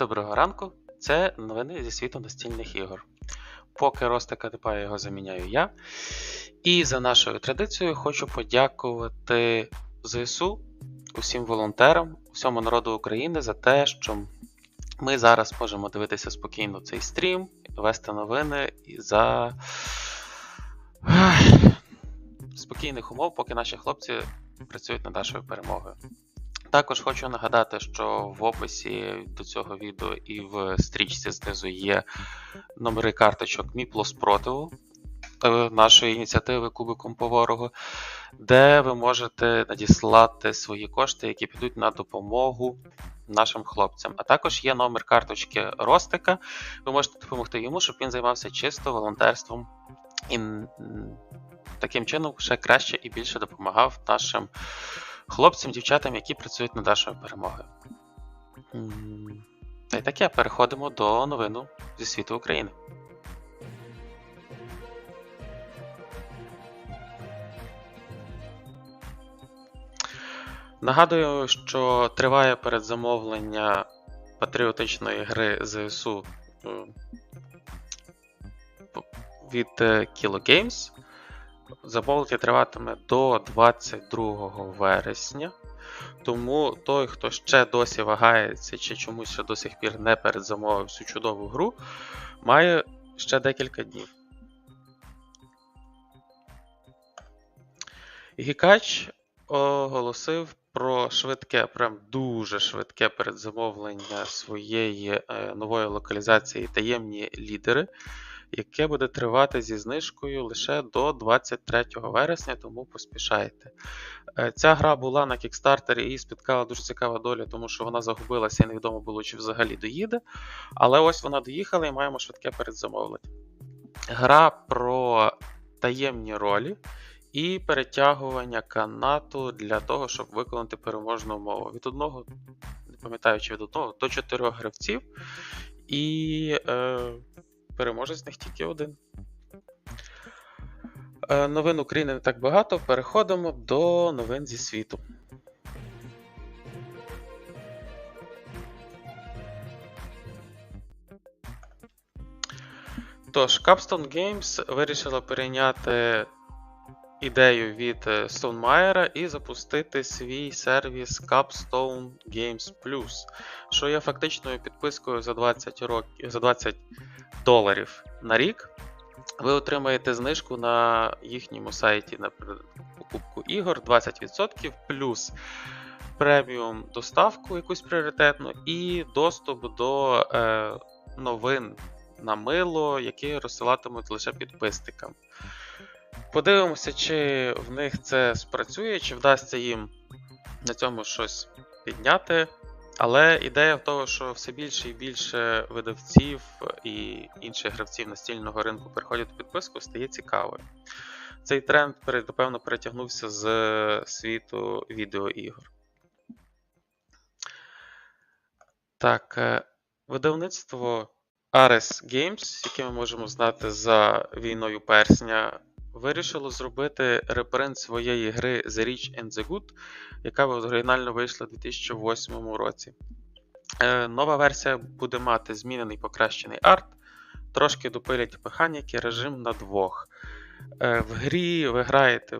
доброго ранку. Це новини зі світу настільних ігор. Поки Ростика типа його заміняю я. І за нашою традицією хочу подякувати ЗСУ, усім волонтерам, усьому народу України за те, що ми зараз можемо дивитися спокійно цей стрім, вести новини за спокійних умов, поки наші хлопці працюють над нашою перемогою. Також хочу нагадати, що в описі до цього відео і в стрічці знизу є номери карточок Міпло спротиву е, нашої ініціативи Кубиком по ворогу, де ви можете надіслати свої кошти, які підуть на допомогу нашим хлопцям. А також є номер карточки Ростика. Ви можете допомогти йому, щоб він займався чисто волонтерством і таким чином ще краще і більше допомагав нашим хлопцям, дівчатам, які працюють над нашою перемогою. Та й таке, переходимо до новину зі світу України. Нагадую, що триває передзамовлення патріотичної гри ЗСУ е, від е, Kilo Games. Замовлення триватиме до 22 вересня. Тому той, хто ще досі вагається чи чомусь ще до сих пір не передзамовив цю чудову гру, має ще декілька днів. Гікач оголосив про швидке, прям дуже швидке передзамовлення своєї е, нової локалізації таємні лідери, яке буде тривати зі знижкою лише до 23 вересня, тому поспішайте. Е, Ця гра була на кікстартері і спіткала дуже цікава доля, тому що вона загубилася і невідомо було, чи взагалі доїде. Але ось вона доїхала і маємо швидке передзамовлення. Гра про таємні ролі і перетягування канату для того, щоб виконати переможну умову. Від одного, не пам'ятаю, чи від одного до чотирьох гравців, і е, переможець з них тільки один. Е, новин України не так багато. Переходимо до новин зі світу. Тож, Capstone Games вирішила перейняти ідею від е, і запустити свій сервіс Capstone Games Plus, що є фактичною підпискою за 20 років, за 20 доларів на рік. Ви отримаєте знижку на їхньому сайті на покупку ігор 20% плюс преміум доставку якусь пріоритетну і доступ до е, новин на мило, які розсилатимуть лише підписникам. Подивимося, чи в них це спрацює, чи вдасться їм на цьому щось підняти. Але ідея в того, що все більше і більше видавців і інших гравців настільного ринку переходять в підписку, стає цікавою. Цей тренд, напевно, перетягнувся з світу відеоігор. Так, е, видавництво Ares Games, яке ми можемо знати за війною персня, вирішило зробити репринт своєї гри The Rich and the Good, яка оригінально вийшла у 2008 році. Е, Нова версія буде мати змінений покращений арт, трошки допилять механіки, режим на двох. Е, В грі ви граєте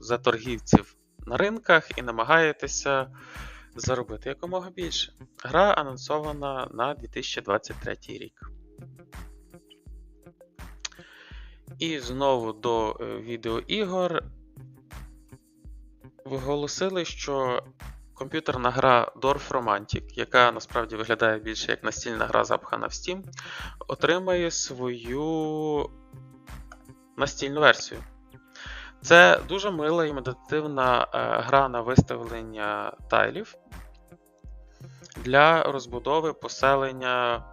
за торгівців на ринках і намагаєтеся заробити якомога більше. Гра анонсована на 2023 рік. І знову до е, відеоігор. Виголосили, що комп'ютерна гра Dwarf Romantic, яка насправді виглядає більше як настільна гра запхана в Steam, отримає свою настільну версію. Це дуже мила і медитативна е, гра на виставлення тайлів для розбудови поселення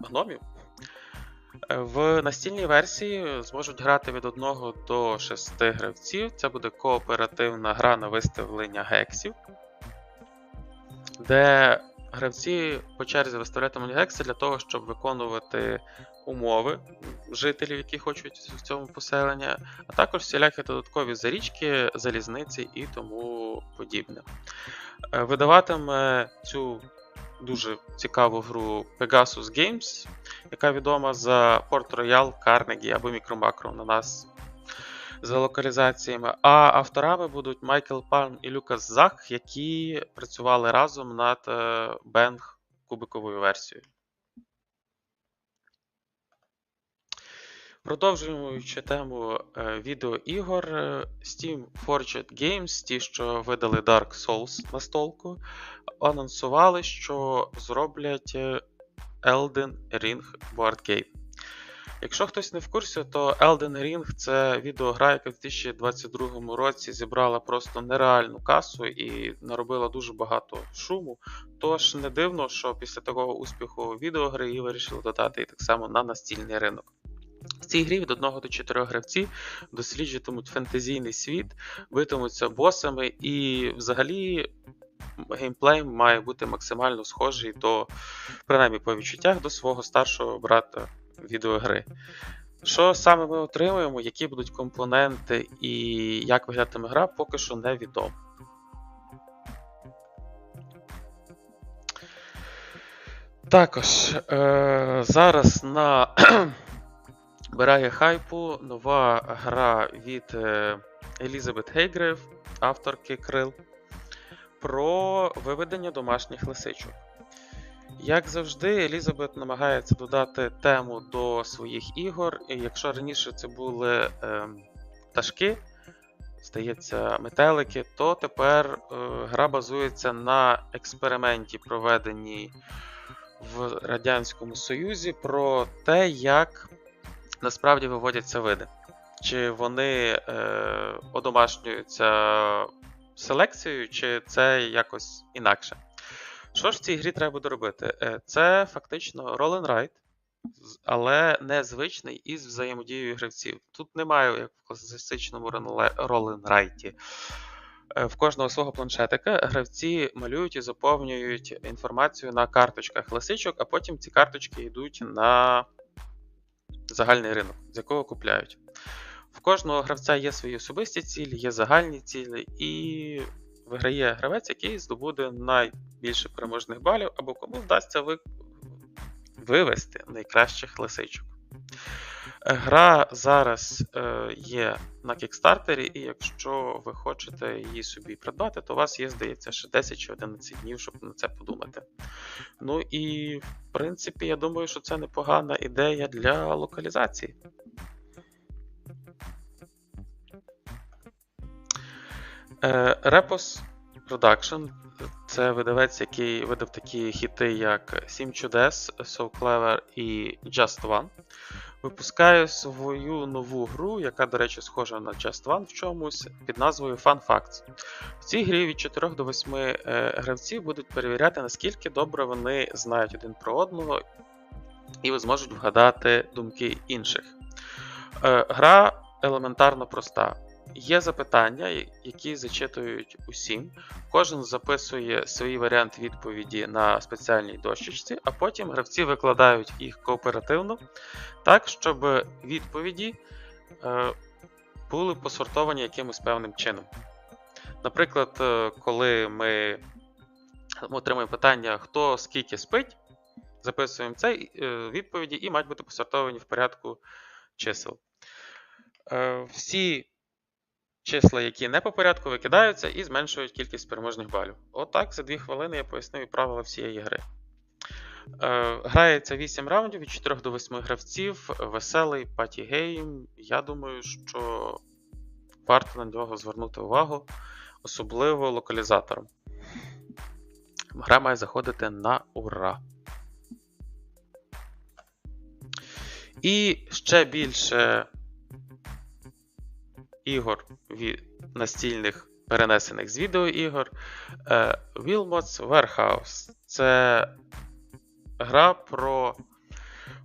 гномів. В настільній версії зможуть грати від 1 до 6 гравців. Це буде кооперативна гра на виставлення гексів, де гравці по черзі виставлятимуть гекси для того, щоб виконувати умови жителів, які хочуть в цьому поселення, а також всілякі додаткові зарічки, залізниці і тому подібне. Е, Видаватиме цю дуже цікаву гру Pegasus Games, яка відома за Port Royal, Carnegie або Micro-Macro на нас за локалізаціями. А авторами будуть Майкл Палм і Люкас Зах, які працювали разом над е, Bang кубиковою версією. Продовжуючи тему е, відеоігор, е, Steam Forged Games, ті, що видали Dark Souls на столку, анонсували, що зроблять е, Elden Ring Board Game. Якщо хтось не в курсі, то Elden Ring це відеогра, яка в 2022 році зібрала просто нереальну касу і наробила дуже багато шуму. Тож не дивно, що після такого успіху відеогри її вирішили додати і так само на настільний ринок. В цій грі від 1 до 4 гравців досліджуватимуть фентезійний світ, битимуться босами, і взагалі геймплей має бути максимально схожий до, принаймні по відчуттях, до свого старшого брата відеогри. Що саме ми отримуємо, які будуть компоненти і як виглядатиме гра, поки що невідомо. Також е, зараз на Бирає хайпу нова гра від е, Елізабет Гейгрейв, авторки Крил, про виведення домашніх лисичок. Як завжди, Елізабет намагається додати тему до своїх ігор. Якщо раніше це були е, пташки, здається, метелики, то тепер е, гра базується на експерименті, проведеній в Радянському Союзі, про те, як насправді виводяться види. Чи вони е, одомашнюються селекцією, чи це якось інакше. Що ж в цій грі треба буде робити? Е, це фактично roll and але незвичний із взаємодією гравців. Тут немає, як в класичному roll and. Е, в кожного свого планшетика гравці малюють і заповнюють інформацію на карточках лисичок, а потім ці карточки йдуть на загальний ринок, з якого купляють. В кожного гравця є свої особисті цілі, є загальні цілі, і виграє гравець, який здобуде найбільше переможних балів, або кому вдасться ви... вивести найкращих лисичок. Гра зараз е, є на кікстартері, і якщо ви хочете її собі придбати, то у вас є, здається, ще 10 чи 11 днів, щоб на це подумати. Ну і, в принципі, я думаю, що це непогана ідея для локалізації. Е, Repos Production це видавець, який видав такі хіти, як Сім чудес, So Clever і Just One. Випускає свою нову гру, яка, до речі, схожа на Just One в чомусь, під назвою Fun Facts. В цій грі від 4 до 8 е, гравців будуть перевіряти, наскільки добре вони знають один про одного, і зможуть вгадати думки інших. Е, гра елементарно проста. Є запитання, які зачитують усім. Кожен записує свій варіант відповіді на спеціальній дощечці, а потім гравці викладають їх кооперативно, так, щоб відповіді е, були посортовані якимось певним чином. Наприклад, е, коли ми отримуємо питання, хто скільки спить, записуємо це е, відповіді і мають бути посортовані в порядку чисел. Всі числа, які не по порядку, викидаються і зменшують кількість переможних балів. Отак, за 2 хвилини я пояснив правила всієї гри. Е, Грається 8 раундів від 4 до 8 гравців, веселий паті-гейм. Я думаю, що варто на нього звернути увагу, особливо локалізатором. Гра має заходити на ура. І ще більше ігор від настільних перенесених з відеоігор. Е, Wilmots Warehouse це гра про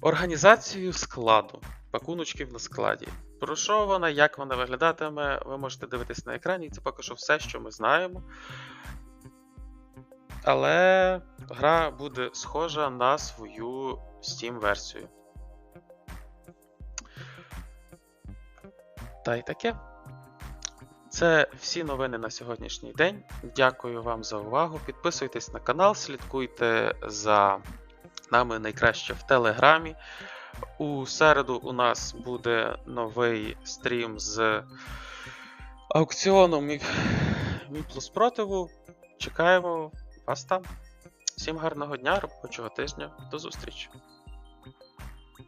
організацію складу, пакуночків на складі. Про що вона, як вона виглядатиме, ви можете дивитись на екрані, це поки що все, що ми знаємо. Але гра буде схожа на свою Steam-версію. Та й таке. Це всі новини на сьогоднішній день. Дякую вам за увагу. Підписуйтесь на канал, слідкуйте за нами найкраще в Телеграмі. У середу у нас буде новий стрім з аукціоном Мі Мі плюс противу. Чекаємо вас там. Всім гарного дня, робочого тижня. До зустрічі!